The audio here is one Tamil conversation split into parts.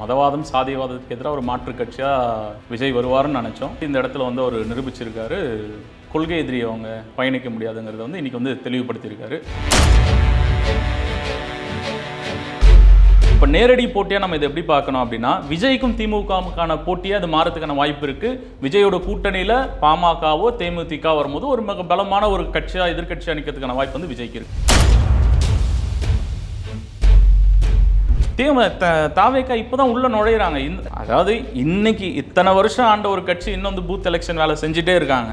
மதவாதம் சாதியவாதத்துக்கு எதிராக ஒரு மாற்று கட்சியாக விஜய் வருவாருன்னு நினச்சோம். இந்த இடத்துல வந்து அவர் நிரூபிச்சிருக்காரு. கொள்கை எதிரி அவங்க பயணிக்க முடியாதுங்கிறத வந்து இன்றைக்கி வந்து தெளிவுபடுத்தியிருக்காரு. இப்போ நேரடி போட்டியாக நம்ம இதை எப்படி பார்க்கணும் அப்படின்னா விஜய்க்கும் திமுகவுக்கான போட்டியாக அது மாறதுக்கான வாய்ப்பு இருக்குது விஜயோட கூட்டணியில் பாமகவோ தேமுதிக வரும்போது ஒரு மிக பலமான ஒரு கட்சியாக எதிர்க்கட்சியாக நிற்கிறதுக்கான வாய்ப்பு வந்து விஜய்க்கு இருக்குது தேம த தாவேக்கா இப்போ தான் உள்ளே நுழையிறாங்க. இந்த அதாவது இன்னைக்கு இத்தனை வருஷம் ஆண்ட ஒரு கட்சி இன்னும் வந்து பூத் எலெக்ஷன் வேலை செஞ்சுட்டே இருக்காங்க.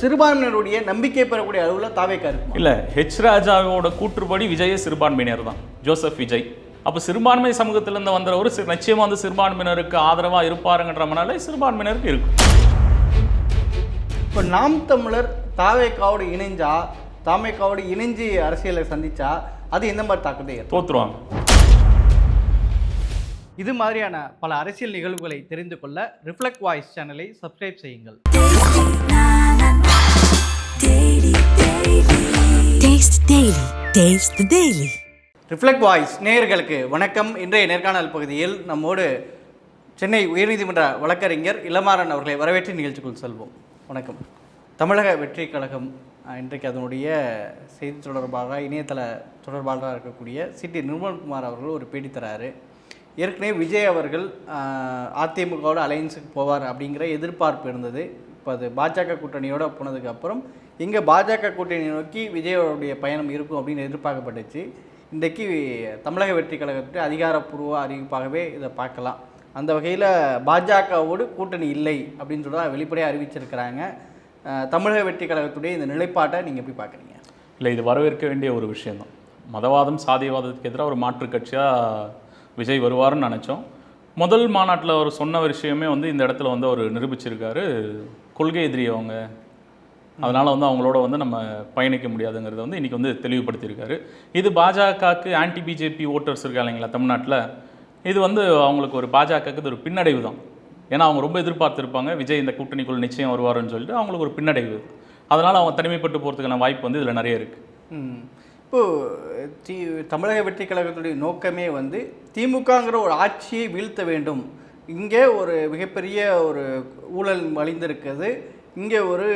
சிறுபான்மையினருடைய நம்பிக்கை பெறக்கூடிய அளவில் தாவேக்கா இருக்கும் இல்லை ஹெச் ராஜாவோட கூற்றுப்படி விஜயே சிறுபான்மையினர் தான் ஜோசப் விஜய். அப்போ சிறுபான்மை சமூகத்திலேருந்து வந்தவர் நிச்சயமாக வந்து சிறுபான்மையினருக்கு ஆதரவாக இருப்பாருங்கன்ற மனால சிறுபான்மையினருக்கு இருக்கும் இப்போ நாம் தமிழர் தாவேக்காவோடு இணைஞ்சா தாவேக்காவோடு இணைஞ்சு அரசியலை சந்திச்சா அது எந்த மாதிரி தாக்கத்தை தோத்துருவாங்க. இது மாதிரியான பல அரசியல் நிகழ்வுகளை தெரிந்து கொள்ள ரிஃப்ளெக்ட் வாய்ஸ் சேனலை சப்ஸ்கிரைப் செய்யுங்கள். ரிஃப்ளெக்ட் வாய்ஸ் நேயர்களுக்கு வணக்கம். இன்றைய நேர்காணல் பகுதியில் நம்மோடு சென்னை உயர்நீதிமன்ற வழக்கறிஞர் இளமாறன் அவர்களை வரவேற்று நிகழ்ச்சிக்குள் செல்வோம். வணக்கம். தமிழக வெற்றி கழகம் இன்றைக்கு அதனுடைய செய்தி தொடர்பாக இணையதள தொடர்பாளராக இருக்கக்கூடிய சிடி நிர்மல்குமார் அவர்கள் ஒரு பேட்டி தராரு. ஏற்கனவே விஜய் அவர்கள் அதிமுகவோட அலையன்ஸுக்கு போவார் அப்படிங்கிற எதிர்பார்ப்பு இருந்தது. இப்போ அது பாஜக கூட்டணியோட போனதுக்கப்புறம் இங்கே பாஜக கூட்டணி நோக்கி விஜயோடைய பயணம் இருக்கும் அப்படின்னு எதிர்பார்க்கப்பட்டுச்சு. இன்றைக்கு தமிழக வெற்றி கழகத்துக்கு அதிகாரப்பூர்வ அறிவிப்பாகவே இதை பார்க்கலாம். அந்த வகையில் பாஜகவோடு கூட்டணி இல்லை அப்படின்னு சொல்லி வெளிப்படையாக அறிவிச்சிருக்கிறாங்க. தமிழக வெற்றி கழகத்துடைய இந்த நிலைப்பாட்டை நீங்கள் எப்படி பார்க்குறீங்க? இல்லை இது வரவேற்க வேண்டிய ஒரு விஷயம்தான் மதவாதம் சாதியவாதத்துக்கு எதிராக ஒரு மாற்றுக் கட்சியாக விஜய் வருவாருன்னு நினச்சோம். முதல் மாநாட்டில் அவர் சொன்ன விஷயமே வந்து இந்த இடத்துல வந்து அவர் நிரூபிச்சிருக்காரு. கொள்கை எதிரி அவங்க அதனால் வந்து அவங்களோட வந்து நம்ம பயணிக்க முடியாதுங்கிறத வந்து இன்றைக்கி வந்து தெளிவுபடுத்தியிருக்காரு. இது பாஜகவுக்கு ஆன்டி பிஜேபி ஓட்டர்ஸ் இருக்கா இல்லைங்களா தமிழ்நாட்டில். இது வந்து அவங்களுக்கு ஒரு பாஜகவுக்கு இது ஒரு பின்னடைவு தான். ஏன்னா அவங்க ரொம்ப எதிர்பார்த்துருப்பாங்க விஜய் இந்த கூட்டணிக்குள் நிச்சயம் வருவாருன்னு சொல்லிட்டு அவங்களுக்கு ஒரு பின்னடைவு. அதனால் அவங்க தனிமைப்பட்டு போகிறதுக்கான வாய்ப்பு வந்து இதில் நிறைய இருக்குது இப்போது தி தமிழக வெற்றி கழகத்துடைய நோக்கமே வந்து திமுகங்கிற ஒரு ஆட்சியை வீழ்த்த வேண்டும். இங்கே ஒரு மிகப்பெரிய ஒரு ஊழல் வழிந்திருக்கிறது. இங்கே ஒரு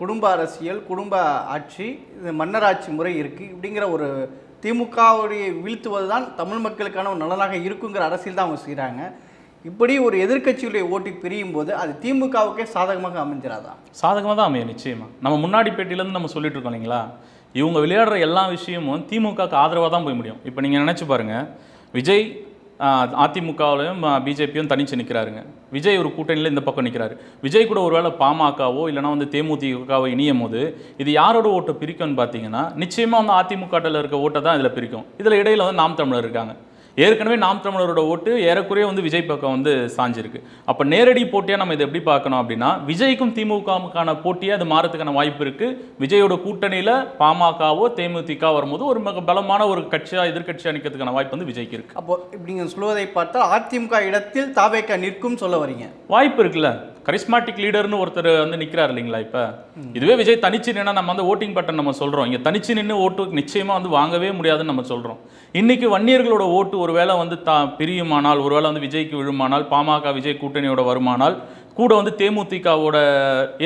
குடும்ப அரசியல் குடும்ப ஆட்சி இது மன்னராட்சி முறை இருக்குது இப்படிங்கிற ஒரு திமுகவுடைய வீழ்த்துவது தான் தமிழ் மக்களுக்கான ஒரு நலனாக இருக்குங்கிற அரசியல் தான் அவங்க செய்கிறாங்க இப்படி ஒரு எதிர்க்கட்சியுடைய ஓட்டு பிரியும் போது அது திமுகவுக்கே சாதகமாக அமைஞ்சிடாதா சாதகமாக தான் அமையும் நிச்சயமாக நம்ம முன்னாடி பேட்டியிலேருந்து நம்ம சொல்லிட்டு இருக்கோம் இல்லைங்களா? இவங்க விளையாடுற எல்லா விஷயமும் திமுகவுக்கு ஆதரவாக தான் போய் முடியும். இப்போ நீங்கள் நினச்சி பாருங்கள் விஜய் அதிமுகவிலையும் பிஜேபியும் தனிச்சு நிற்கிறாருங்க விஜய் ஒரு கூட்டணியில் இந்த பக்கம் நிற்கிறாரு விஜய் கூட ஒருவேளை பாமகவோ இல்லைனா வந்து தேமுதிகவோ இணையும் போது இது யாரோட ஓட்டை பிரிக்கும்னு பார்த்தீங்கன்னா நிச்சயமாக வந்து அதிமுகவில் இருக்க ஓட்டை தான் இதில் பிரிக்கும். இதில் இடையில் வந்து நாம் தமிழர் இருக்காங்க. ஏற்கனவே நாம் தமிழரோட ஓட்டு ஏறக்குறைய வந்து விஜய் பக்கம் வந்து சாஞ்சிருக்கு. அப்போ நேரடி போட்டியாக நம்ம இதை எப்படி பார்க்கணும் அப்படின்னா விஜய்க்கும் திமுகவுக்கான போட்டியாக அது மாறதுக்கான வாய்ப்பு இருக்கு. விஜயோட கூட்டணியில் பாமகவோ தேமுதிக வரும்போது ஒரு மிக பலமான ஒரு கட்சியாக எதிர்க்கட்சியாக நிற்கிறதுக்கான வாய்ப்பு வந்து விஜய்க்கு இருக்கு. அப்போ இப்படி நீங்கள் சொல்வதை பார்த்தால் அதிமுக இடத்தில் தாவேக்கா நிற்கும் சொல்ல வரீங்க. வாய்ப்பு இருக்குல்ல? கரிஸ்மாட்டிக் லீடர்னு ஒருத்தர் வந்து நிற்கிறார் இல்லைங்களா இப்போ? இதுவே விஜய் தனிச்சு நின்னா நம்ம வந்து ஓட்டிங் பட்டன் நம்ம சொல்கிறோம் இங்கே தனிச்சு நின்று ஓட்டு நிச்சயமாக வந்து வாங்கவே முடியாதுன்னு நம்ம சொல்கிறோம் இன்னைக்கு வன்னியர்களோட ஓட்டு ஒருவேளை வந்து தா பிரியுமானால் ஒருவேளை வந்து விஜய்க்கு விழுமானால் பாமக விஜய் கூட்டணியோட வருமானால் கூட வந்து தேமுதிகவோட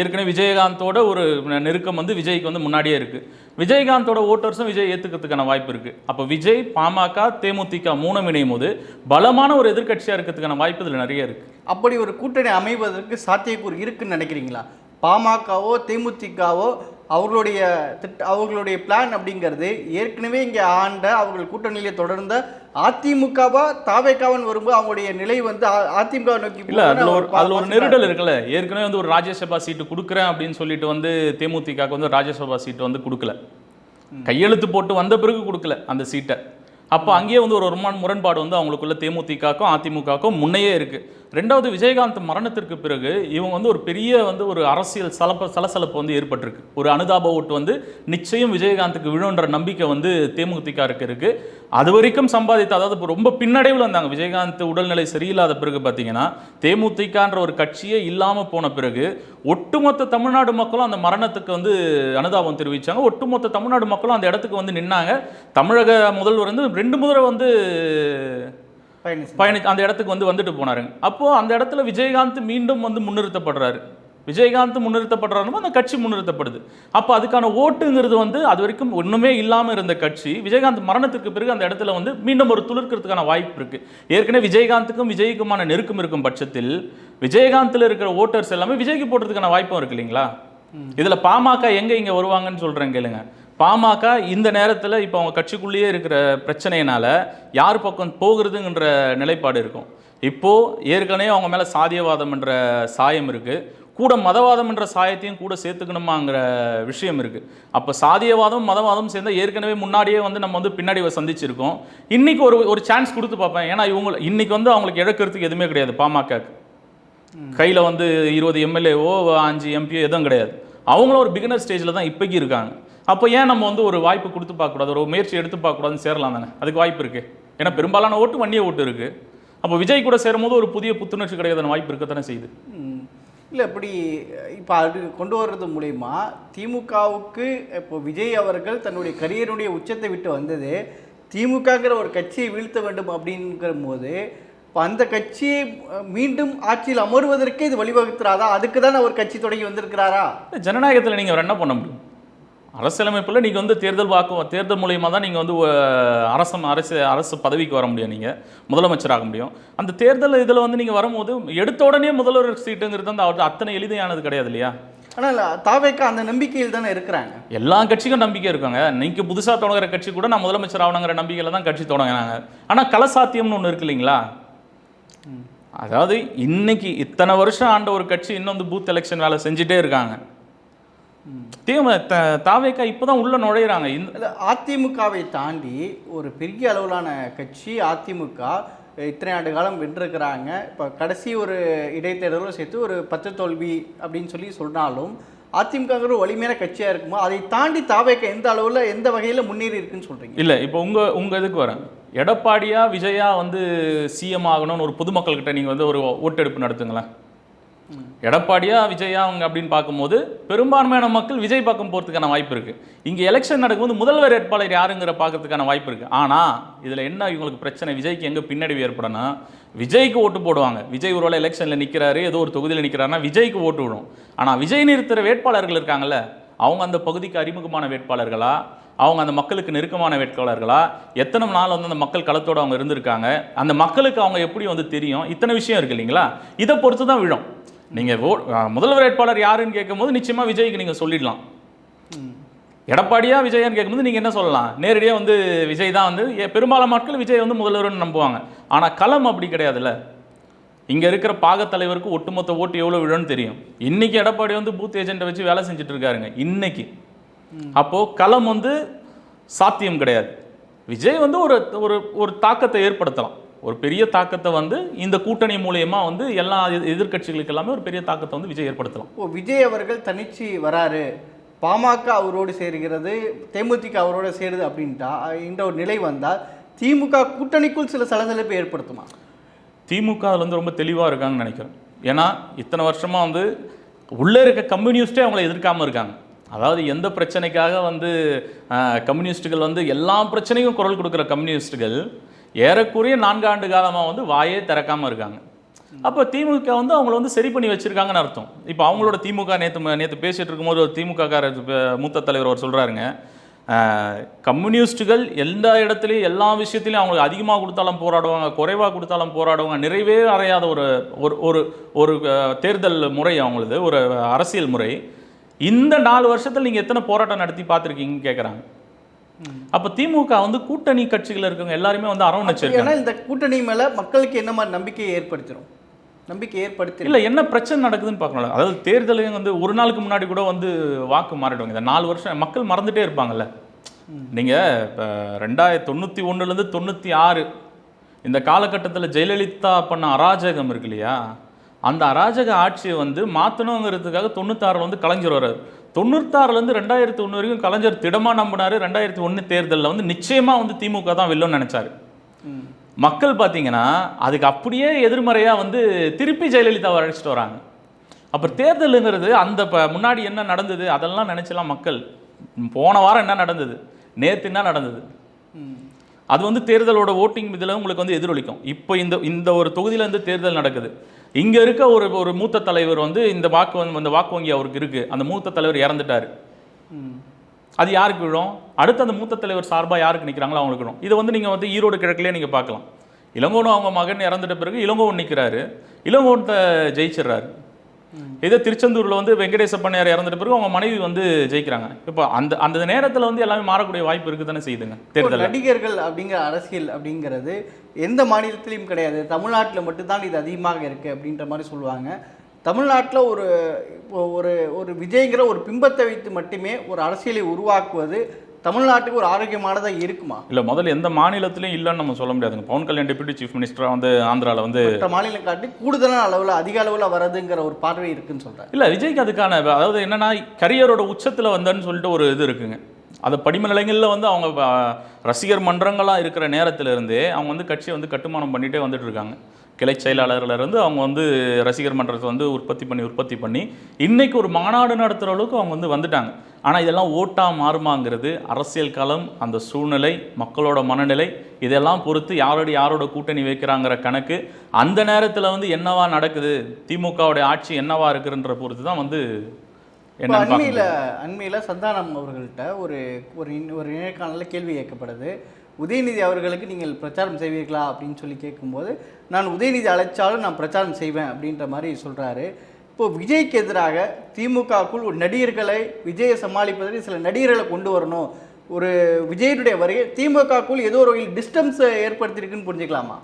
ஏற்கனவே விஜயகாந்தோட ஒரு நெருக்கம் வந்து விஜய்க்கு வந்து முன்னாடியே இருக்கு. விஜயகாந்தோட ஓட்டர்ஸும் விஜய் ஏற்றுக்கிறதுக்கான வாய்ப்பு இருக்குது அப்போ விஜய் பாமக தேமுதிக மூணும் இணையும் போது பலமான ஒரு எதிர்க்கட்சியாக இருக்கிறதுக்கான வாய்ப்பு இதில் நிறைய இருக்குது அப்படி ஒரு கூட்டணி அமைவதற்கு சாத்தியக்கூறு இருக்குன்னு நினைக்கிறீங்களா? பாமகவோ தேமுதிகவோ அவர்களுடைய திட்ட அவர்களுடைய பிளான் அப்படிங்கிறது ஏற்கனவே இங்கே ஆண்ட அவர்கள் கூட்டணியிலே தொடர்ந்த அதிமுகவா தாவேக்காவன் வரும்போது அவங்களுடைய நிலை வந்து அதிமுக நோக்கி இல்ல அதுல ஒரு அதுல ஒரு. நெருடல் இருக்குல்ல. ஏற்கனவே வந்து ஒரு ராஜ்யசபா சீட்டு கொடுக்குறேன் அப்படின்னு சொல்லிட்டு வந்து தேமுதிகக்கு வந்து ராஜ்யசபா சீட்டு வந்து கொடுக்கல. கையெழுத்து போட்டு வந்த பிறகு கொடுக்கல அந்த சீட்டை. அப்போ அங்கேயே வந்து ஒரு ஒரு முரண்- முரண்பாடு வந்து அவங்களுக்குள்ள தேமுதிகக்கும் அதிமுகக்கும் முன்னையே இருக்கு. ரெண்டாவது விஜயகாந்த் மரணத்திற்கு பிறகு இவங்க வந்து ஒரு பெரிய வந்து ஒரு அரசியல் சலப்ப சலசலப்பு வந்து ஏற்பட்டிருக்கு. ஒரு அனுதாப ஓட்டு வந்து நிச்சயம் விஜயகாந்துக்கு விழுன்ற நம்பிக்கை வந்து தேமுதிகாருக்கு இருக்குது அது வரைக்கும் சம்பாதித்த அதாவது இப்போ ரொம்ப பின்னடைவில் இருந்தாங்க. விஜயகாந்த் உடல்நிலை சரியில்லாத பிறகு பார்த்தீங்கன்னா தேமுதிகன்ற ஒரு கட்சியே இல்லாமல் போன பிறகு ஒட்டுமொத்த தமிழ்நாடு மக்களும் அந்த மரணத்துக்கு வந்து அனுதாபம் தெரிவித்தாங்க ஒட்டுமொத்த தமிழ்நாடு மக்களும் அந்த இடத்துக்கு வந்து நின்னாங்க. தமிழக முதல்வர் வந்து ரெண்டு முதல்வர் வந்து பயணி அந்த இடத்துக்கு வந்து வந்துட்டு போனாருங்க அப்போ அந்த இடத்துல விஜயகாந்த் மீண்டும் வந்து முன்னிறுத்தப்படுறாரு. விஜயகாந்த் முன்னிறுத்தப்படுறாருன்னா அந்த கட்சி முன்னிறுத்தப்படுது. அப்போ அதுக்கான ஓட்டுங்கிறது வந்து அது வரைக்கும் ஒன்றுமே இல்லாமல் இருந்த கட்சி விஜயகாந்த் மரணத்திற்கு பிறகு அந்த இடத்துல வந்து மீண்டும் ஒரு துளிர்க்கிறதுக்கான வாய்ப்பு இருக்கு. ஏற்கனவே விஜயகாந்துக்கும் விஜய்க்குமான நெருக்கம் இருக்கும் பட்சத்தில் விஜயகாந்தில் இருக்கிற ஓட்டர்ஸ் எல்லாமே விஜய்க்கு போடுறதுக்கான வாய்ப்பும் இருக்கு இல்லைங்களா? இதுல பாமக எங்க இங்க வருவாங்கன்னு சொல்றேன் கேளுங்க. பாமக இந்த நேரத்தில் இப்போ அவங்க கட்சிக்குள்ளேயே இருக்கிற பிரச்சனையினால் யார் பக்கம் போகிறதுங்கிற நிலைப்பாடு இருக்கும். இப்போ ஏற்கனவே அவங்க மேலே சாதியவாதம் என்ற சாயம் இருக்குது கூட மதவாதம் என்ற சாயத்தையும் கூட சேர்த்துக்கணுமாங்கிற விஷயம் இருக்குது அப்போ சாதியவாதம் மதவாதம் சேர்ந்தால் ஏற்கனவே முன்னாடியே வந்து நம்ம வந்து பின்னாடி சந்திச்சிருக்கோம். இன்றைக்கி ஒரு ஒரு சான்ஸ் கொடுத்து பார்ப்பேன். ஏன்னா இவங்க இன்றைக்கி வந்து அவங்களுக்கு இழக்கிறதுக்கு எதுவுமே கிடையாது பாமக கையில் வந்து இருபது எம்எல்ஏவோ அஞ்சு எம்பியோ எதுவும் கிடையாது. அவங்களும் ஒரு பிகினர் ஸ்டேஜில் தான் இப்போக்கி இருக்காங்க. அப்போ ஏன் நம்ம வந்து ஒரு வாய்ப்பு கொடுத்து பார்க்கக்கூடாது? ஒரு முயற்சி எடுத்து பார்க்கக்கூடாதுன்னு சேரலாம் தானே? அதுக்கு வாய்ப்பு இருக்குது ஏன்னா பெரும்பாலான ஓட்டு வன்னிய ஓட்டு இருக்குது அப்போ விஜய் கூட சேரும்போது ஒரு புதிய புத்துணர்ச்சி கிடையாதுன்னு வாய்ப்பு இருக்கத்தானே செய்யுது. இல்லை இப்படி இப்போ அது கொண்டு வர்றது மூலயமா திமுகவுக்கு இப்போ விஜய் அவர்கள் தன்னுடைய கரியருடைய உச்சத்தை விட்டு வந்தது. திமுகங்கிற ஒரு கட்சியை வீழ்த்த வேண்டும் அப்படிங்கிற போது இப்போ அந்த கட்சியை மீண்டும் ஆட்சியில் அமர்வதற்கே இது வழிவகுத்துறாதா அதுக்கு தான் அவர் கட்சி தொடங்கி வந்திருக்கிறாரா? ஜனநாயகத்தில் நீங்கள் என்ன பண்ண முடியும்? அரசியலமைப்பில் நீங்கள் வந்து தேர்தல் வாக்கு தேர்தல் மூலியமாக தான் நீங்கள் வந்து அரசு அரசு அரசு பதவிக்கு வர முடியும் நீங்கள் முதலமைச்சராக முடியும். அந்த தேர்தல் இதில் வந்து நீங்கள் வரும்போது எடுத்த உடனே முதல்வர் சீட்டுங்கிறது அந்த அத்தனை எளிதையானது கிடையாது இல்லையா? ஆனால் தாவேக்கா அந்த நம்பிக்கையில் தானே இருக்கிறாங்க. எல்லா கட்சிக்கும் நம்பிக்கை இருக்காங்க. நீங்க புதுசாக தொடங்குற கட்சி கூட நான் முதலமைச்சர் ஆகணுங்கிற நம்பிக்கையில் தான் கட்சி தொடங்கினாங்க ஆனால் கலசாத்தியம்னு ஒன்று இருக்கு இல்லைங்களா? அதாவது இன்னைக்கு இத்தனை வருஷம் ஆண்ட ஒரு கட்சி இன்னும் வந்து பூத் எலெக்ஷன் வேலை செஞ்சுட்டே இருக்காங்க. தீம த- தாவேக்கா இப்போ தான் உள்ளே நுழையிறாங்க. இந்த அதிமுகவை தாண்டி ஒரு பெரிய அளவிலான கட்சி அதிமுக இத்தனை ஆண்டு காலம் வென்றிருக்கிறாங்க. இப்போ கடைசி ஒரு இடைத்தேர்தலும் சேர்த்து ஒரு பத்து தோல்வி அப்படின்னு சொல்லி சொன்னாலும் அதிமுகங்கிற வலிமையான கட்சியாக இருக்குமோ அதை தாண்டி தாவேக்க எந்த அளவில் எந்த வகையில் முன்னேறி இருக்குன்னு சொல்கிறீங்க இல்லை இப்போ உங்கள் உங்கள் இதுக்கு வரேன். எடப்பாடியா விஜயா வந்து சிஎம் ஆகணும்னு ஒரு பொதுமக்கள்கிட்ட நீங்கள் வந்து ஒரு ஓட்டெடுப்பு நடத்துங்களேன். எடப்பாடியா விஜயா அவங்க அப்படின்னு பார்க்கும்போது பெரும்பான்மையான மக்கள் விஜய் பக்கம் போகிறதுக்கான வாய்ப்பு இருக்குது இங்கே எலெக்ஷன் நடக்கும்போது முதல்வர் வேட்பாளர் யாருங்கிற பார்க்கறதுக்கான வாய்ப்பு இருக்குது ஆனால் இதில் என்ன இவங்களுக்கு பிரச்சனை? விஜய்க்கு எங்கே பின்னடைவு ஏற்படனா விஜய்க்கு ஓட்டு போடுவாங்க. விஜய் ஒருவேளை எலெக்ஷனில் நிற்கிறாரு ஏதோ ஒரு தொகுதியில் நிற்கிறாருன்னா விஜய்க்கு ஓட்டு விடும். ஆனால் விஜய் நிறுத்துகிற வேட்பாளர்கள் இருக்காங்கல்ல அவங்க அந்த பகுதிக்கு அறிமுகமான வேட்பாளர்களா? அவங்க அந்த மக்களுக்கு நெருக்கமான வேட்பாளர்களா? எத்தனை நாள் வந்து அந்த மக்கள் களத்தோடு அவங்க இருந்திருக்காங்க? அந்த மக்களுக்கு அவங்க எப்படி வந்து தெரியும்? இத்தனை விஷயம் இருக்கு இல்லைங்களா? இதை பொறுத்து தான் விழும். நீங்கள் ஓ முதல்வர் வேட்பாளர் யாருன்னு கேட்கும்போது நிச்சயமாக விஜய்க்கு நீங்கள் சொல்லிடலாம். எடப்பாடியா விஜயான்னு கேட்கும்போது நீங்கள் என்ன சொல்லலாம்? நேரடியாக வந்து விஜய் தான் வந்து எ- பெரும்பாலான மக்கள் விஜய் வந்து முதல்வர்னு நம்புவாங்க. ஆனால் களம் அப்படி கிடையாதுல்ல. இங்கே இருக்கிற பாகத் தலைவருக்கு ஒட்டுமொத்த ஓட்டு எவ்வளோ விழுன்னு தெரியும். இன்றைக்கி எடப்பாடி வந்து பூத் ஏஜென்ட்டை வச்சு வேலை செஞ்சுட்டு இருக்காருங்க இன்னைக்கு. அப்போது களம் வந்து சாத்தியம் கிடையாது. விஜய் வந்து ஒரு ஒரு ஒரு தாக்கத்தை ஏற்படுத்தலாம். ஒரு பெரிய தாக்கத்தை வந்து இந்த கூட்டணி மூலயமா வந்து எல்லா எதிர்- எதிர்க்கட்சிகளுக்கு எல்லாமே ஒரு பெரிய தாக்கத்தை வந்து விஜய் ஏற்படுத்தலாம். ஓ விஜய் அவர்கள் தனிச்சு வராரு. பாமக அவரோடு சேருகிறது தேமுதிக அவரோடு சேருது அப்படின்ட்டா இந்த ஒரு நிலை வந்தால் திமுக கூட்டணிக்குள் சில சலசலப்பை ஏற்படுத்துமா? திமுக அதுல வந்து ரொம்ப தெளிவாக இருக்காங்கன்னு நினைக்கிறேன். ஏன்னா இத்தனை வருஷமாக வந்து உள்ளே இருக்க கம்யூனிஸ்டே அவங்கள எதிர்க்காம இருக்காங்க. அதாவது எந்த பிரச்சனைக்காக வந்து கம்யூனிஸ்ட்டுகள் வந்து எல்லா பிரச்சனைக்கும் குரல் கொடுக்குற கம்யூனிஸ்ட்டுகள் ஏறக்குறைய நான்காண்டு காலமாக வந்து வாயே திறக்காமல் இருக்காங்க. அப்போ திமுக வந்து அவங்கள வந்து சரி பண்ணி வச்சிருக்காங்கன்னு அர்த்தம். இப்போ அவங்களோட திமுக நேற்று நேற்று பேசிகிட்டு இருக்கும்போது ஒரு திமுக கார மூத்த தலைவர் அவர் சொல்கிறாருங்க கம்யூனிஸ்ட்டுகள் எல்லா இடத்துலையும் எல்லா விஷயத்துலையும் அவங்களுக்கு அதிகமாக கொடுத்தாலும் போராடுவாங்க குறைவாக கொடுத்தாலும் போராடுவாங்க நிறைவே அறையாத ஒரு ஒரு ஒரு ஒரு தேர்தல் முறை அவங்களது ஒரு அரசியல் முறை. இந்த நாலு வருஷத்தில் நீங்கள் எத்தனை போராட்டம் நடத்தி பார்த்துருக்கீங்கன்னு கேட்குறாங்க அப்போ திமுக வந்து கூட்டணி கட்சிகள் இருக்கவங்க எல்லாருமே வந்து அரவணைச்சிருக்காங்க. இந்த கூட்டணி மேல மக்களுக்கு என்ன மாதிரி நம்பிக்கையை ஏற்படுத்திடும் நம்பிக்கை ஏற்படுத்தி இல்லை என்ன பிரச்சனை நடக்குதுன்னு பார்க்கணும் அதாவது தேர்தலையும் வந்து ஒரு நாளுக்கு முன்னாடி கூட வந்து வாக்கு மாறிடுவாங்க. இந்த நாலு வருஷம் மக்கள் மறந்துட்டே இருப்பாங்கல்ல. நீங்கள் இப்போ ரெண்டாயிரத்தி தொண்ணூற்றி ஒன்றுலேருந்து தொண்ணூற்றி ஆறு இந்த காலகட்டத்தில் ஜெயலலிதா பண்ண அராஜகம் இருக்கு இல்லையா? அந்த அராஜக ஆட்சியை வந்து மாற்றணுங்கிறதுக்காக தொண்ணூத்தாறில் வந்து கலைஞர் வர்றாரு. தொண்ணூத்தாறுலேருந்து ரெண்டாயிரத்தி ஒன்று வரைக்கும் கலைஞர் திடமாக நம்பினாரு. ரெண்டாயிரத்தி ஒன்று தேர்தலில் வந்து நிச்சயமாக வந்து திமுக தான் வெல்லும்னு நினச்சாரு. மக்கள் பார்த்தீங்கன்னா அதுக்கு அப்படியே எதிர்மறையாக வந்து திருப்பி ஜெயலலிதாவை அழைச்சிட்டு வராங்க. அப்புறம் தேர்தலுங்கிறது அந்த ப முன்னாடி என்ன நடந்தது அதெல்லாம் நினச்சலாம் மக்கள் போன வாரம் என்ன நடந்தது நேற்று என்ன நடந்தது? அது வந்து தேர்தலோட ஓட்டிங் இதில் உங்களுக்கு வந்து எதிரொலிக்கும். இப்போ இந்த இந்த ஒரு தொகுதியிலேருந்து தேர்தல் நடக்குது. இங்கே இருக்க ஒரு ஒரு மூத்த தலைவர் வந்து இந்த வாக்கு வந்து இந்த வாக்கு வங்கி அவருக்கு இருக்குது அந்த மூத்த தலைவர் இறந்துட்டார். அது யாருக்கு விழும்? அடுத்து அந்த மூத்த தலைவர் சார்பாக யாருக்கு நிற்கிறாங்களோ அவங்களுக்கு விழும். இதை வந்து நீங்கள் வந்து ஈரோடு கிழக்குலேயே நீங்கள் பார்க்கலாம். இளங்கோனும் அவங்க மகன் இறந்துட்ட பிறகு இளங்கோவன் நிற்கிறாரு இளங்கோவன் ஜெயிச்சிடுறாரு. இதே திருச்செந்தூரில் வந்து வெங்கடேச பண்ணையார் இறந்துட்ட பிறகு அவங்க மனைவி வந்து ஜெயிக்கிறாங்க. இப்போ அந்த அந்த நேரத்தில் வந்து எல்லாமே மாறக்கூடிய வாய்ப்பு இருக்குது தானே செய்யுதுங்க இப்போ தேர்தலில்? நடிகர்கள் அப்படிங்கிற அரசியல் அப்படிங்கிறது எந்த மாநிலத்திலையும் கிடையாது. தமிழ்நாட்டில் மட்டும்தான் இது அதிகமாக இருக்குது அப்படின்ற மாதிரி சொல்லுவாங்க. தமிழ்நாட்டில் ஒரு இப்போ ஒரு ஒரு விஜய்ங்கிற ஒரு பிம்பத்தை வைத்து மட்டுமே ஒரு அரசியலை உருவாக்குவது தமிழ்நாட்டுக்கு ஒரு ஆரோக்கியமானதாக இருக்குமா? இல்லை முதல்ல எந்த மாநிலத்திலையும் இல்லைன்னு நம்ம சொல்ல முடியாதுங்க. பவன் கல்யாண் டெபுட்டி சீஃப் மினிஸ்டராக வந்து ஆந்திராவில் வந்து மற்ற மாநிலம் காட்டி கூடுதலான அளவில் அதிக அளவில் வரதுங்கிற ஒரு பார்வை இருக்குன்னு சொல்கிறாங்க இல்லை விஜய்க்கு அதுக்கான அதாவது என்னன்னா கரியரோட உச்சத்தில் வந்தேன்னு சொல்லிட்டு ஒரு இது இருக்குங்க. அது படிம நிலைகளில் வந்து அவங்க ரசிகர் மன்றங்களாக இருக்கிற நேரத்துல இருந்தே அவங்க வந்து கட்சியை வந்து கட்டுமானம் பண்ணிகிட்டே வந்துட்டு இருக்காங்க. கிளை செயலாளர்ல இருந்து அவங்க வந்து ரசிகர் மன்றத்தை வந்து உற்பத்தி பண்ணி உற்பத்தி பண்ணி இன்னைக்கு ஒரு மாநாடு நடத்துகிற அளவுக்கு அவங்க வந்து வந்துட்டாங்க. ஆனால் இதெல்லாம் ஓட்டா மாறுமாங்கிறது அரசியல் களம் அந்த சூழ்நிலை மக்களோட மனநிலை இதெல்லாம் பொறுத்து யாரோட யாரோட கூட்டணி வைக்கிறாங்கிற கணக்கு அந்த நேரத்தில் வந்து என்னவா நடக்குது திமுகவுடைய ஆட்சி என்னவா இருக்குன்ற பொறுத்து தான் வந்து பார்க்க அண்மையில் அண்மையில் சந்தானம் அவர்கள்ட்ட ஒரு ஒரு ஒரு நேர்காணலில் கேள்வி கேட்கப்படுது. உதயநிதி அவர்களுக்கு நீங்கள் பிரச்சாரம் செய்வீர்களா அப்படின்னு சொல்லி கேட்கும்போது நான் உதயநிதி அழைச்சாலும் நான் பிரச்சாரம் செய்வேன் அப்படின்ற மாதிரி சொல்கிறாரு இப்போ விஜய்க்கு எதிராக திமுகக்குள் ஒரு நடிகர்களை விஜயை சமாளிப்பதற்கு சில நடிகர்களை கொண்டு வரணும். ஒரு விஜயனுடைய வருகை திமுகக்குள் ஏதோ ஒரு வகையில் டிஸ்டர்பன்ஸை ஏற்படுத்தியிருக்குன்னு புரிஞ்சுக்கலாமா?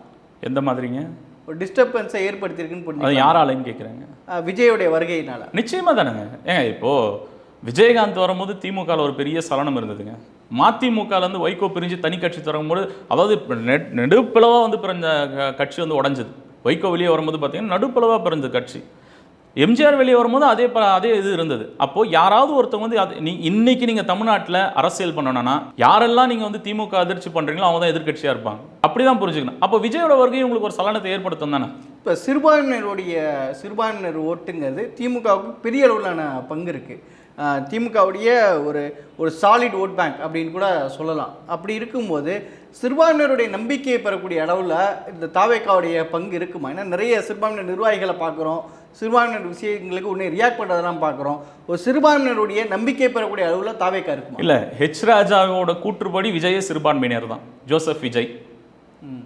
எந்த மாதிரிங்க? ஒரு டிஸ்டர்பன்ஸை ஏற்படுத்தியிருக்குன்னு புரிஞ்சுக்கலாம்? யாராலைன்னு கேட்குறாங்க? விஜயோடைய வருகையினால. நிச்சயமாக தானேங்க. ஏங்க இப்போது விஜயகாந்த் வரும்போது திமுகவில் ஒரு பெரிய சலனம் இருந்ததுங்க. மதிமுகலேருந்து வைகோ பிரிஞ்சு தனி கட்சி தொடங்கும்போது அதாவது நெடுப்பிளவாக வந்து பிறந்த கட்சி வந்து உடஞ்சது. வைகோ வெளியே வரும்போது பார்த்தீங்கன்னா நடுப்பிளவாக பிறந்த கட்சி. எம்ஜிஆர் வெளியே வரும்போது அதே ப அதே இது இருந்தது. அப்போது யாராவது ஒருத்தவங்க வந்து அது நீ இன்றைக்கி நீங்கள் தமிழ்நாட்டில் அரசியல் பண்ணணும்னா யாரெல்லாம் நீங்கள் வந்து திமுக அதிர்ச்சி பண்ணுறீங்களோ அவங்க தான் எதிர்க்கட்சியாக இருப்பாங்க. அப்படி தான் புரிஞ்சுக்கணும். அப்போ விஜயோட வருகை உங்களுக்கு ஒரு சலனத்தை ஏற்படுத்தும் தானே? இப்போ சிறுபான்மையினருடைய சிறுபான்மையினர் ஓட்டுங்கிறது திமுகவுக்கு பெரிய அளவிலான பங்கு இருக்குது திமுகவுடைய ஒரு ஒரு சாலிட் ஓட் பேங்க் அப்படின்னு கூட சொல்லலாம். அப்படி இருக்கும்போது சிறுபான்மையினருடைய நம்பிக்கையை பெறக்கூடிய அளவில் இந்த தாவேக்காவுடைய பங்கு இருக்குமா? ஏன்னா நிறைய சிறுபான்மையினர் நிர்வாகிகளை பார்க்குறோம். சிறுபான்மையினர் விஷயங்களுக்கு உடனே ரியாக்ட் பண்ணுறதெல்லாம் பார்க்குறோம். ஒரு சிறுபான்மையினருடைய நம்பிக்கை பெறக்கூடிய அளவில் தாவேக்கா இருக்குமா? இல்லை ஹெச் ராஜாவோட கூற்றுப்படி விஜயே சிறுபான்மையினர் தான். ஜோசப் விஜய். ம்.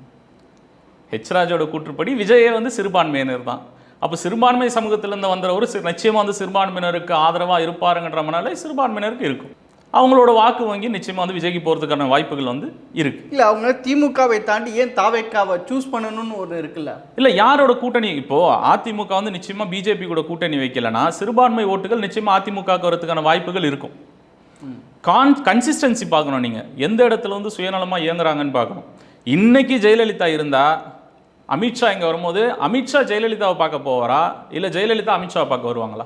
ஹெச் ராஜாவோட கூற்றுப்படி விஜயே வந்து சிறுபான்மையினர் தான். அப்போ சிறுபான்மை சமூகத்திலேருந்து வந்தவர் நிச்சயமாக வந்து சிறுபான்மையினருக்கு ஆதரவாக இருப்பாருங்கன்ற மனாலே சிறுபான்மையினருக்கு இருக்கும். அவங்களோட வாக்கு வங்கி நிச்சயமாக வந்து விஜய்க்கு போகிறதுக்கான வாய்ப்புகள் வந்து இருக்கு. இல்லை அவங்க திமுகவை தாண்டி ஏன் தாவேக்காவை சூஸ் பண்ணணும்னு ஒன்று இருக்குல்ல? இல்லை யாரோட கூட்டணி இப்போ அதிமுக வந்து நிச்சயமாக பிஜேபி கூட கூட்டணி வைக்கலனா சிறுபான்மை ஓட்டுகள் நிச்சயமாக அதிமுக வரதுக்கான வாய்ப்புகள் இருக்கும். கான் கன்சிஸ்டன்சி பார்க்கணும் நீங்கள் எந்த இடத்துல வந்து சுயநலமாக இயங்குறாங்கன்னு பார்க்கணும். இன்னைக்கு ஜெயலலிதா இருந்தா அமித்ஷா இங்கே வரும்போது அமித்ஷா ஜெயலலிதாவை பார்க்க போவாரா? இல்லை ஜெயலலிதா அமித்ஷாவை பார்க்க வருவாங்களா?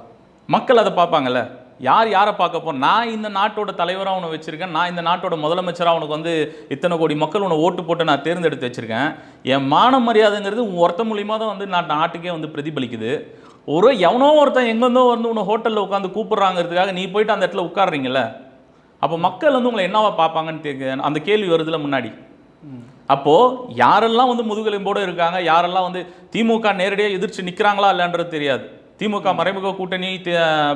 மக்கள் அதை பார்ப்பாங்கல்ல. யார் யாரை பார்க்க போ நான் இந்த நாட்டோட தலைவராக உன்னை வச்சுருக்கேன். நான் இந்த நாட்டோட முதலமைச்சராக உனக்கு வந்து இத்தனை கோடி மக்கள் உன்னை ஓட்டு போட்டு நான் தேர்ந்தெடுத்து வச்சுருக்கேன். என் மான மரியாதைங்கிறது உன் ஒருத்த மூலியமாக தான் வந்து நான் நாட்டுக்கே வந்து பிரதிபலிக்குது. ஒரு எவனோ ஒருத்தன் எங்கேருந்தோ வந்து உன்னை ஹோட்டலில் உட்காந்து கூப்பிட்றாங்கிறதுக்காக நீ போயிட்டு அந்த இடத்துல உட்காடுறீங்கல்ல அப்போ மக்கள் வந்து உங்களை என்னவா பார்ப்பாங்கன்னு கேட்க அந்த கேள்வி வருதுல முன்னாடி. அப்போது யாரெல்லாம் வந்து முதுகெலும்போடு இருக்காங்க யாரெல்லாம் வந்து திமுக நேரடியாக எதிர்த்து நிற்கிறாங்களா இல்லைன்றது தெரியாது. திமுக மறைமுக கூட்டணி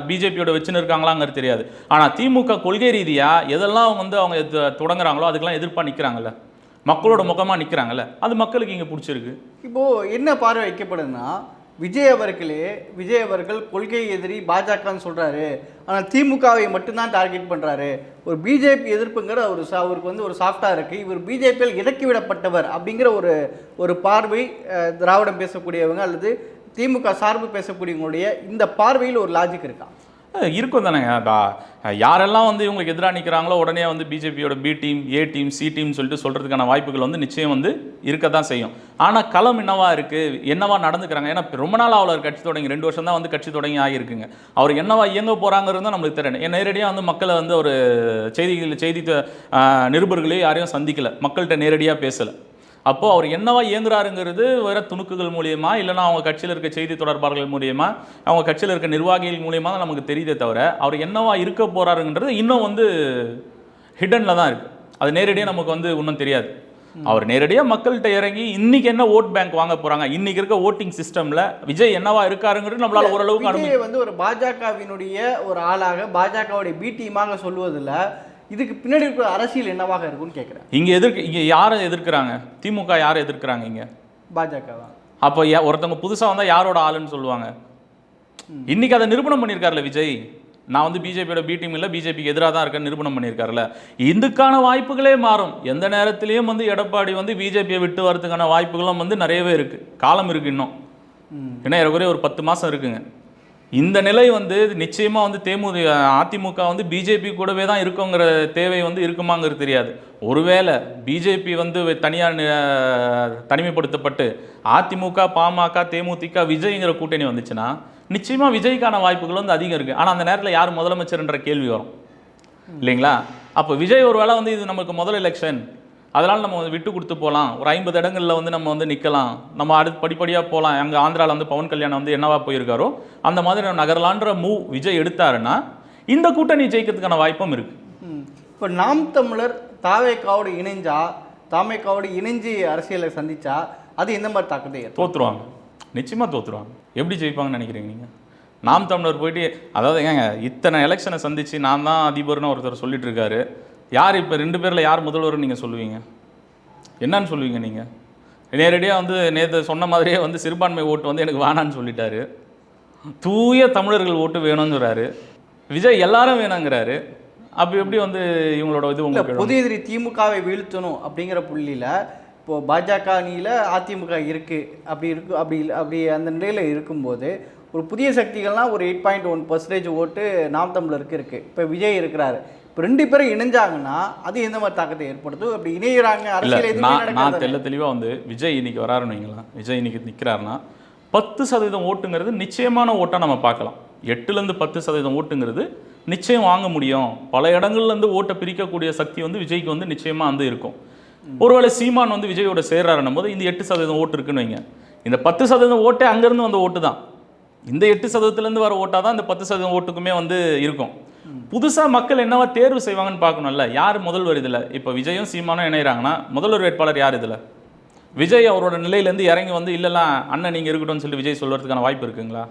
பிஜேபியோட வச்சுன்னு இருக்காங்களாங்கிறது தெரியாது. ஆனால் திமுக கொள்கை ரீதியாக எதெல்லாம் வந்து அவங்க தொடங்குறாங்களோ அதுக்கெல்லாம் எதிர்ப்பாக நிற்கிறாங்கல்ல மக்களோட முகமாக நிற்கிறாங்கல்ல அது மக்களுக்கு இங்கே பிடிச்சிருக்கு. இப்போது என்ன பார்வை வைக்கப்படுதுன்னா விஜய் அவர்களே விஜய் அவர்கள் கொள்கை எதிரி பாஜகன்னு சொல்கிறாரு ஆனால் திமுகவை மட்டும்தான் டார்கெட் பண்ணுறாரு ஒரு பிஜேபி எதிர்ப்புங்கிற ஒரு சா அவருக்கு வந்து ஒரு சாஃப்டாக இருக்குது இவர் பிஜேபியில் இறக்கி விடப்பட்டவர் அப்படிங்கிற ஒரு ஒரு பார்வை திராவிடம் பேசக்கூடியவங்க அல்லது திமுக சார்பு பேசக்கூடியவங்களுடைய இந்த பார்வையில் ஒரு லாஜிக் இருக்கா? இருக்கும் தானேங்க பா- யாரெல்லாம் வந்து இவங்களுக்கு எதிராக நிற்கிறாங்களோ உடனே வந்து பிஜேபியோட B team A team C team சொல்லிட்டு சொல்கிறதுக்கான வாய்ப்புகள் வந்து நிச்சயம் வந்து இருக்க தான் செய்யும். ஆனால் களம் என்னவா இருக்குது என்னவா நடந்துக்கிறாங்க? ஏன்னா ரொம்ப நாள் அவர் கட்சி தொடங்கி. ரெண்டு வருஷம் தான் வந்து கட்சி தொடங்கி ஆகியிருக்குங்க. அவர் என்னவா இயங்க போகிறாங்கிறது தான் நம்மளுக்கு தெரியணும் ஏன் நேரடியாக வந்து மக்களை வந்து ஒரு செய்திகள் செய்தி நிருபர்களையும் யாரையும் சந்திக்கலை. மக்கள்கிட்ட நேரடியாக பேசலை. அப்போ அவர் என்னவா இயங்குறாருங்கிறது வேற துணுக்குகள் மூலியமா இல்லைன்னா அவங்க கட்சியில் இருக்க செய்தி தொடர்பாளர்கள் மூலியமா அவங்க கட்சியில் இருக்க நிர்வாகிகள் மூலியமா தான் நமக்கு தெரியுதே தவிர அவர் என்னவா இருக்க போறாருங்கிறது இன்னும் வந்து ஹிடனில் தான் இருக்கு. அது நேரடியாக நமக்கு வந்து இன்னும் தெரியாது. அவர் நேரடியாக மக்கள்கிட்ட இறங்கி இன்னைக்கு என்ன ஓட் பேங்க் வாங்க போறாங்க? இன்னைக்கு இருக்க ஓட்டிங் சிஸ்டம்ல விஜய் என்னவா இருக்காருங்கிறது நம்மளால ஓரளவுக்கு வந்து ஒரு பாஜகவினுடைய ஒரு ஆளாக பாஜகவுடைய பி டீமாக சொல்லுவதில் இதுக்கு பின்னாடி இருக்கிற அரசியல் என்னவாக இருக்கும்னு கேட்குறேன் இங்க எதிர்க்க இங்க யாரை எதிர்க்கிறாங்க? திமுக யாரை எதிர்க்கிறாங்க இங்க? பாஜக தான் அப்போ ஒருத்தவங்க புதுசா வந்தா யாரோட ஆளுன்னு சொல்லுவாங்க? இன்னைக்கு அதை நிரூபணம் பண்ணியிருக்காருல்ல விஜய்? நான் வந்து பிஜேபியோட பி டீம் இல்லை பிஜேபிக்கு எதிராக தான் இருக்கேன்னு நிரூபணம் பண்ணியிருக்காருல்ல இதுக்கான வாய்ப்புகளே மாறும். எந்த நேரத்திலையும் வந்து எடப்பாடி வந்து பிஜேபியை விட்டு வரதுக்கான வாய்ப்புகளும் வந்து நிறையவே இருக்கு. காலம் இருக்கு இன்னும். ஏன்னா ஏறக்குறைய ஒரு பத்து மாசம் இருக்குங்க. இந்த நிலை வந்து நிச்சயமாக வந்து தேமுதி அதிமுக வந்து பிஜேபி கூடவே தான் இருக்குங்கிற தேவை வந்து இருக்குமாங்கிறது தெரியாது. ஒருவேளை பிஜேபி வந்து தனியார் தனிமைப்படுத்தப்பட்டு அதிமுக பாமக தேமுதிக விஜய்ங்கிற கூட்டணி வந்துச்சுன்னா நிச்சயமாக விஜய்க்கான வாய்ப்புகள் வந்து அதிகம் இருக்குது ஆனால் அந்த நேரத்தில் யார் முதலமைச்சர்ன்ற கேள்வி வரும். இல்லைங்களா? அப்போ விஜய் ஒரு வேளை வந்து இது நமக்கு முதல் எலெக்ஷன் அதனால் நம்ம வந்து விட்டு கொடுத்து போகலாம். ஒரு ஐம்பது இடங்களில் வந்து நம்ம வந்து நிற்கலாம் நம்ம அடுத்து படிப்படியாக போகலாம். அங்கே ஆந்திராவில் வந்து பவன் கல்யாணம் வந்து என்னவா போயிருக்காரோ அந்த மாதிரி நம்ம நகரலான்ற மூவ் விஜய் எடுத்தாருன்னா இந்த கூட்டணி ஜெயிக்கிறதுக்கான வாய்ப்பும் இருக்கு. ம். இப்போ நாம் தமிழர் தாவேக்காவோடு இணைஞ்சா தாவேக்காவோடு இணைஞ்சு அரசியலை சந்திச்சா அது எந்த மாதிரி தாக்கத்தை தோத்துருவாங்க. நிச்சயமாக தோத்துருவாங்க. எப்படி ஜெயிப்பாங்கன்னு நினைக்கிறீங்க நீங்கள் நாம் தமிழர் போயிட்டு அதாவது ஏங்க இத்தனை எலெக்ஷனை சந்திச்சு நான் தான் அதிபர்னு ஒருத்தர் சொல்லிட்டு இருக்காரு. யார் இப்போ ரெண்டு பேரில் யார் முதல்வர்னு நீங்கள் சொல்லுவீங்க? என்னன்னு சொல்லுவீங்க நீங்கள் நேரடியாக வந்து நேற்று சொன்ன மாதிரியே வந்து சிறுபான்மை ஓட்டு வந்து எனக்கு வேணான்னு சொல்லிட்டாரு. தூய தமிழர்கள் ஓட்டு வேணும்னு சொல்றாரு. விஜய் எல்லாரும் வேணாங்கிறாரு. அப்போ எப்படி வந்து இவங்களோட இது உங்களுக்கு புதிய எதிரி திமுகவை வீழ்த்தணும் அப்படிங்கிற புள்ளியில இப்போ பாஜக அணியில அதிமுக இருக்கு. அப்படி இருக்கு அப்படி அப்படி அந்த நிலையில இருக்கும்போது ஒரு புதிய சக்திகள்லாம் ஒரு எயிட் பாயிண்ட் ஒன் பர்சன்டேஜ் ஓட்டு நாம் தமிழருக்கு இருக்கு. இப்போ விஜய் இருக்கிறாரு. இப்போ ரெண்டு பேரும் இணைஞ்சாங்கன்னா அது எந்த மாதிரி தாக்கத்தை ஏற்படுத்தும்? அப்படி இணையிறாங்க அரசியல் நான் நான் நடக்காது தெள்ள தெளிவா வந்து விஜய் இன்னைக்கு வராருன்னு வைங்களேன். விஜய் இன்னைக்கு நிற்கிறாருன்னா பத்து சதவீதம் ஓட்டுங்கிறது நிச்சயமான ஓட்டா நம்ம பார்க்கலாம். எட்டுலேருந்து பத்து சதவீதம் ஓட்டுங்கிறது நிச்சயம் வாங்க முடியும். பல இடங்கள்ல இருந்து ஓட்டை பிரிக்கக்கூடிய சக்தி வந்து விஜய்க்கு வந்து நிச்சயமா வந்து இருக்கும். ஒருவேளை சீமான் வந்து விஜயோட சேர்றாருன்னும் போது இந்த எட்டு சதவீதம் ஓட்டு இருக்குன்னு வைங்க. இந்த பத்து சதவீதம் ஓட்டே அங்கேருந்து வந்த ஓட்டு தான். இந்த எட்டு சதவீதத்துலேருந்து வர ஓட்டாக தான் இந்த பத்து சதவீதம் ஓட்டுக்குமே வந்து இருக்கும். புதுசா மக்கள் என்னவா தேர்வு செய்வாங்கன்னு பார்க்கணும்ல? யார் முதல்வர் இதுல? இப்போ விஜயும் சீமானும் இணைகிறாங்கன்னா முதல்வர் வேட்பாளர் யார் இதுல? விஜய் அவரோட நிலையிலேருந்து இறங்கி வந்து இல்லைலாம் அண்ணன் நீங்கள் இருக்கட்டும்னு சொல்லி விஜய் சொல்றதுக்கான வாய்ப்பு இருக்குங்களா?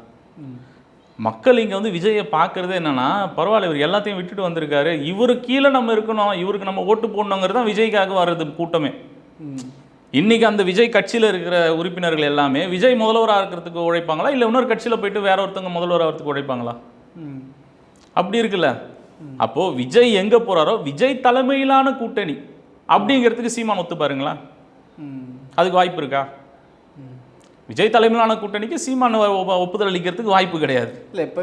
மக்கள் இங்கே வந்து விஜயை பார்க்கறது என்னன்னா பரவாயில்ல இவர் எல்லாத்தையும் விட்டுட்டு வந்திருக்காரு. இவரு கீழே நம்ம இருக்கணும். இவருக்கு நம்ம ஓட்டு போடணுங்கிறது தான் விஜய்க்காக வர்றது கூட்டமே. இன்னைக்கு அந்த விஜய் கட்சியில் இருக்கிற உறுப்பினர்கள் எல்லாமே விஜய் முதல்வராக இருக்கிறதுக்கு உழைப்பாங்களா? இல்லை இன்னொரு கட்சியில் போயிட்டு வேற ஒருத்தவங்க முதல்வர் ஆகிறதுக்கு உழைப்பாங்களா. அப்படி இருக்குல்ல? அப்போ விஜய் எங்க போறாரோ விஜய் தலைமையிலான கூட்டணி அப்படிங்கிறதுக்கு சீமான் ஒத்து பாருங்களா அதுக்கு வாய்ப்பு இருக்கா? விஜய் தலைமையிலான கூட்டணிக்கு சீமான் ஒப்புதல் அளிக்கிறதுக்கு வாய்ப்பு கிடையாது. இல்லை இப்போ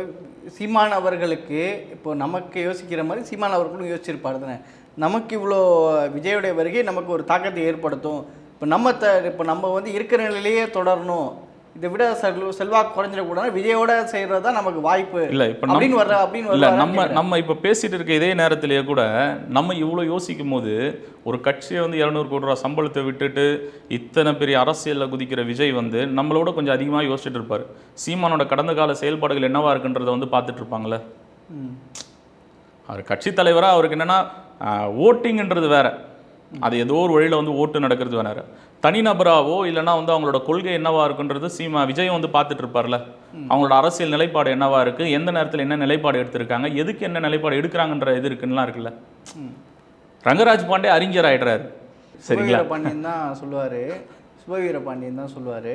சீமான் அவர்களுக்கு இப்போ நமக்கு யோசிக்கிற மாதிரி சீமான் அவர்களும் யோசிச்சிருப்பார் தானே. நமக்கு இவ்வளோ விஜயோடைய வருகை நமக்கு ஒரு தாக்கத்தை ஏற்படுத்தும். இப்போ நம்ம த இப்போ நம்ம வந்து இருக்கிற நிலையிலேயே தொடரணும். இதை விட செல் செல்வாக்கு குறைஞ்சிடக்கூடாது விஜயோட செய்கிறது தான் நமக்கு வாய்ப்பு. இல்ல இப்ப நம்ம அப்படின்னு வர்ற அப்படின்னு இல்ல நம்ம. நம்ம இப்ப பேசிட்டு இருக்க இதே நேரத்திலேயே கூட நம்ம இவ்வளோ யோசிக்கும் போது ஒரு கட்சியை வந்து இரநூறு கோடி ரூபா சம்பளத்தை விட்டுட்டு இத்தனை பெரிய அரசியல்ல குதிக்கிற விஜய் வந்து நம்மளோட கொஞ்சம் அதிகமா யோசிச்சுட்டு இருப்பாரு. சீமானோட கடந்த கால செயல்பாடுகள் என்னவா இருக்குன்றதை வந்து பார்த்துட்டு இருப்பாங்களே. அவர் கட்சி தலைவராக அவருக்கு என்னன்னா ஓட்டிங்ன்றது வேற. அது ஏதோ ஒரு வழியில் வந்து ஓட்டு நடக்கிறது வேற. தனிநபராவோ இல்லைன்னா வந்து அவங்களோட கொள்கை என்னவா இருக்குன்றது சீமா விஜயம் வந்து பார்த்துட்டு இருப்பார்ல. அவங்களோட அரசியல் நிலைப்பாடு என்னவா இருக்கு? எந்த நேரத்தில் என்ன நிலைப்பாடு எடுத்திருக்காங்க? எதுக்கு என்ன நிலைப்பாடு எடுக்கிறாங்கன்ற இது இருக்குன்னுலாம் இருக்குல்ல. ரங்கராஜ் பாண்டே அறிஞர் ஆயிடுறாரு. சரிங்களா? பாண்டியன் தான் சொல்லுவார். சுபவீர பாண்டியன் தான் சொல்லுவார்.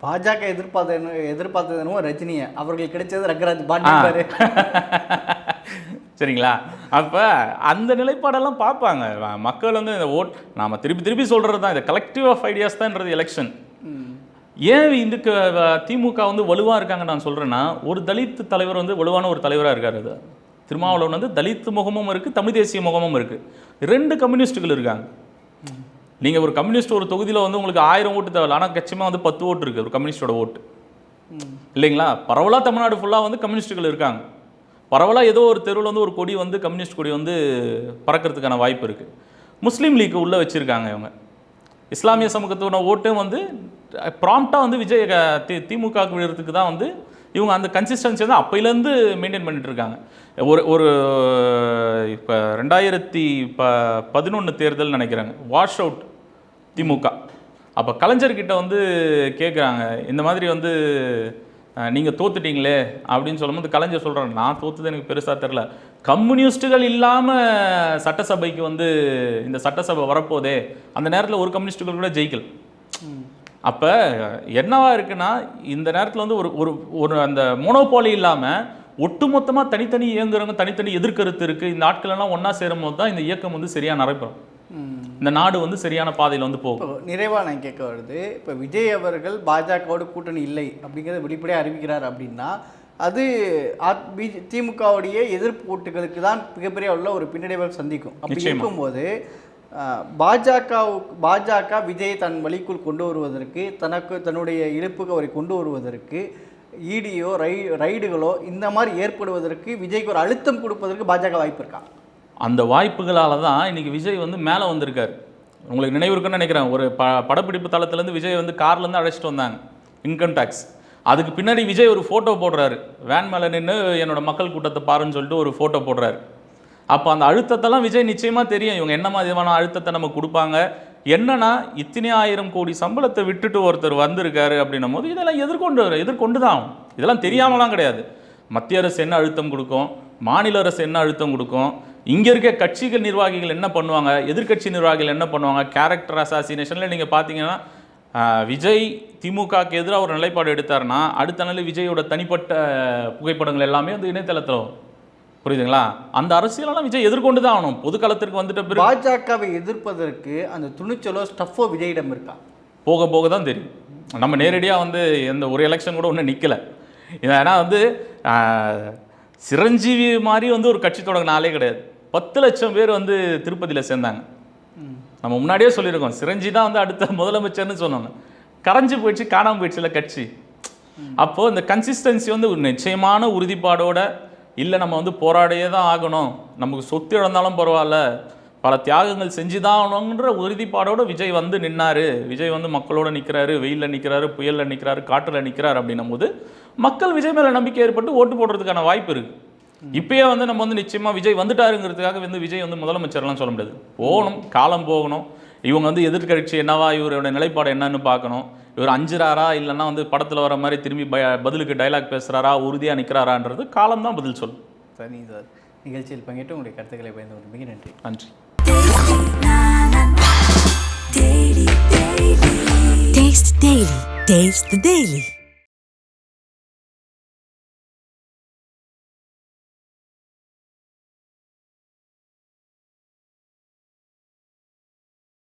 பாஜக எதிர்பார்த்த எதிர்பார்த்தது என்னவோ ரஜினியை. அவர்களுக்கு கிடைச்சது ரங்கராஜ் பாண்டியன் பாரு. சரிங்களா? அப்போ அந்த நிலைப்பாடெல்லாம் பார்ப்பாங்க. மக்கள் வந்து இந்த ஓட் நாம திருப்பி திருப்பி சொல்கிறது தான் இந்த கலெக்டிவ் ஆஃப் ஐடியாஸ் தான்ன்றது எலெக்ஷன். ஏன் இதுக்கு திமுக வந்து வலுவாக இருக்காங்க நான் சொல்கிறேன்னா ஒரு தலித் தலைவர் வந்து வலுவான ஒரு தலைவராக இருக்கார் அது. திருமாவளவன் வந்து தலித் முகமும் இருக்குது தமிழ் தேசிய முகமும் இருக்குது ரெண்டு கம்யூனிஸ்ட்டுகள் இருக்காங்க. நீங்கள் ஒரு கம்யூனிஸ்ட் ஒரு தொகுதியில் வந்து உங்களுக்கு ஆயிரம் ஓட்டு தேவை ஆனால் கட்சியமாக வந்து பத்து ஓட்டு இருக்குது ஒரு கம்யூனிஸ்டோட ஓட்டு. இல்லைங்களா? பரவலாக தமிழ்நாடு ஃபுல்லாக வந்து கம்யூனிஸ்ட்டுகள் இருக்காங்க. பரவலாக ஏதோ ஒரு தெருவில் வந்து ஒரு கொடி வந்து கம்யூனிஸ்ட் கொடி வந்து பறக்கிறதுக்கான வாய்ப்பு இருக்குது முஸ்லீம் லீக்கு உள்ளே வச்சுருக்காங்க இவங்க. இஸ்லாமிய சமூகத்தோட ஓட்டும் வந்து ப்ராம்ப்டாக வந்து விஜய் தி திமுகவுக்கு விடுறதுக்கு தான் வந்து இவங்க அந்த கன்சிஸ்டன்சி வந்து அப்போயிலேருந்து மெயின்டைன் பண்ணிட்டு இருக்காங்க. ஒரு ஒரு இப்போ ரெண்டாயிரத்தி ப பதினொன்று தேர்தல் நினைக்கிறாங்க. வாஷ் அவுட் திமுக. அப்போ கலைஞர்கிட்ட வந்து கேட்குறாங்க இந்த மாதிரி வந்து நீங்கள் தோத்துட்டீங்களே அப்படின்னு சொல்லும்போது கலைஞர் சொல்கிறாங்க நான் தோத்துது எனக்கு பெருசாக தெரில கம்யூனிஸ்ட்டுகள் இல்லாமல் சட்டசபைக்கு வந்து இந்த சட்டசபை வரப்போதே அந்த நேரத்தில் ஒரு கம்யூனிஸ்ட்டுகள் கூட ஜெயிக்கல. அப்போ என்னவா இருக்குன்னா இந்த நேரத்தில் வந்து ஒரு ஒரு ஒரு அந்த மோனோபாலி இல்லாமல் ஒட்டுமொத்தமாக தனித்தனி இயங்குறவங்க தனித்தனி எதிர்கருத்து இருக்குது இந்த ஆட்கள் எல்லாம் ஒன்றா சேரும் போது தான் இந்த இயக்கம் வந்து சரியாக நடைபெறும். இந்த நாடு வந்து சரியான பாதையில் வந்து போகும். நிறைவாக நான் கேட்க வருது இப்போ விஜய் அவர்கள் பாஜகவோட கூட்டணி இல்லை அப்படிங்கிறத வெளிப்படையாக அறிவிக்கிறார் அப்படின்னா அது பி- திமுகவுடைய எதிர்ப்பு ஓட்டுகளுக்கு தான் மிகப்பெரிய உள்ள ஒரு பின்னடைவை சந்திக்கும். அப்படி. இருக்கும்போது பாஜக பாஜக விஜயை தன் வழிக்குள் கொண்டு வருவதற்கு தனக்கு தன்னுடைய இழுப்புக்கு அவரை கொண்டு வருவதற்கு ஈடியோ ரை ரைடுகளோ இந்த மாதிரி ஏற்படுவதற்கு விஜய்க்கு ஒரு அழுத்தம் கொடுப்பதற்கு பாஜக வாய்ப்பு இருக்கா? அந்த வாய்ப்புகளால் தான் இன்னைக்கு விஜய் வந்து மேலே வந்திருக்கார். உங்களுக்கு நினைவு இருக்குன்னு நினைக்கிறேன். ஒரு ப படப்பிடிப்பு தளத்துலேருந்து விஜய் வந்து கார்லேருந்து அழைச்சிட்டு வந்தாங்க. இன்கம் டேக்ஸ் அதுக்கு பின்னாடி விஜய் ஒரு ஃபோட்டோ போடுறாரு. வேன் மேலே நின்று என்னோட மக்கள் கூட்டத்தை பாருன்னு சொல்லிட்டு ஒரு ஃபோட்டோ போடுறாரு. அப்போ அந்த அழுத்தத்தெல்லாம் விஜய் நிச்சயமாக தெரியும். இவங்க என்ன மாதிரியான அழுத்தத்தை நம்ம கொடுப்பாங்க? என்னன்னா இத்தனை ஆயிரம் கோடி சம்பளத்தை விட்டுட்டு ஒருத்தர் வந்திருக்காரு அப்படின்னும் போது இதெல்லாம் எதிர்கொண்டு எதிர்கொண்டு தான் இதெல்லாம் தெரியாமலாம் கிடையாது. மத்திய அரசு என்ன அழுத்தம் கொடுக்கும்? மாநில அரசு என்ன அழுத்தம் கொடுக்கும்? இங்கே இருக்க கட்சிகள் நிர்வாகிகள் என்ன பண்ணுவாங்க? எதிர்க்கட்சி நிர்வாகிகள் என்ன பண்ணுவாங்க? கேரக்டர் அசாசினேஷனில் நீங்கள் பார்த்தீங்கன்னா விஜய் திமுகக்கு எதிராக ஒரு நிலைப்பாடு எடுத்தாருன்னா அடுத்த நாள் விஜயோட தனிப்பட்ட புகைப்படங்கள் எல்லாமே வந்து இணையதளத்தில். புரியுதுங்களா? அந்த அரசியலெல்லாம் விஜய் எதிர்கொண்டு தான் ஆகணும் பொதுக்களத்திற்கு வந்துட்ட பிறகு பாஜகவை எதிர்ப்பதற்கு அந்த துணிச்சலோ ஸ்டஃபோ விஜயிடம் இருக்கா? போக போக தான் தெரியும். நம்ம நேரடியாக வந்து எந்த ஒரு எலெக்ஷன் கூட ஒன்றும் நிற்கலை ஏன்னா வந்து சிரஞ்சீவி மாதிரி வந்து ஒரு கட்சி தொடங்கின ஆளே கிடையாது. பத்து லட்சம் பேர் வந்து திருப்பதியில் சேர்ந்தாங்க. நம்ம முன்னாடியே சொல்லியிருக்கோம். சிரஞ்சி தான் வந்து அடுத்த முதலமைச்சர்னு சொன்னாங்க கரைஞ்சி போயிடுச்சு காணாமல் போயிடுச்சுல கட்சி. அப்போது இந்த கன்சிஸ்டன்சி வந்து ஒரு நிச்சயமான உறுதிப்பாடோட இல்லை நம்ம வந்து போராடியே தான் ஆகணும். நமக்கு சொத்து இழந்தாலும் பரவாயில்ல. பல தியாகங்கள் செஞ்சு தான் ஆகணுங்கிற உறுதிப்பாடோடு விஜய் வந்து நின்னார். விஜய் வந்து மக்களோட நிற்கிறாரு வெயிலில் நிற்கிறாரு புயலில் நிற்கிறாரு காட்டில் நிற்கிறாரு அப்படின்னும் போது மக்கள் விஜய் மேலே நம்பிக்கை ஏற்பட்டு ஓட்டு போடுறதுக்கான வாய்ப்பு இருக்குது இப்பயே வந்து நம்ம வந்து நிச்சயமா விஜய் வந்துட்டாருங்கிறதுக்காக வந்து விஜய் வந்து முதலமைச்சர்லாம் சொல்ல முடியாது. போகணும் காலம் போகணும். இவங்க வந்து எதிர்க்கட்சி என்னவா இவரோட நிலைப்பாடு என்னன்னு பார்க்கணும். இவர் அஞ்சுறாரா இல்லைன்னா வந்து படத்தில் வர மாதிரி திரும்பி பய பதிலுக்கு டைலாக் பேசுகிறாரா உறுதியாக நிற்கிறாரான்றது காலம் தான் பதில் சொல்லும். சரி சார் நிகழ்ச்சியில் பங்கேற்று உங்களுடைய கருத்துக்களை பயந்து மிக நன்றி. நன்றி. Taste Daily. Taste the Daily.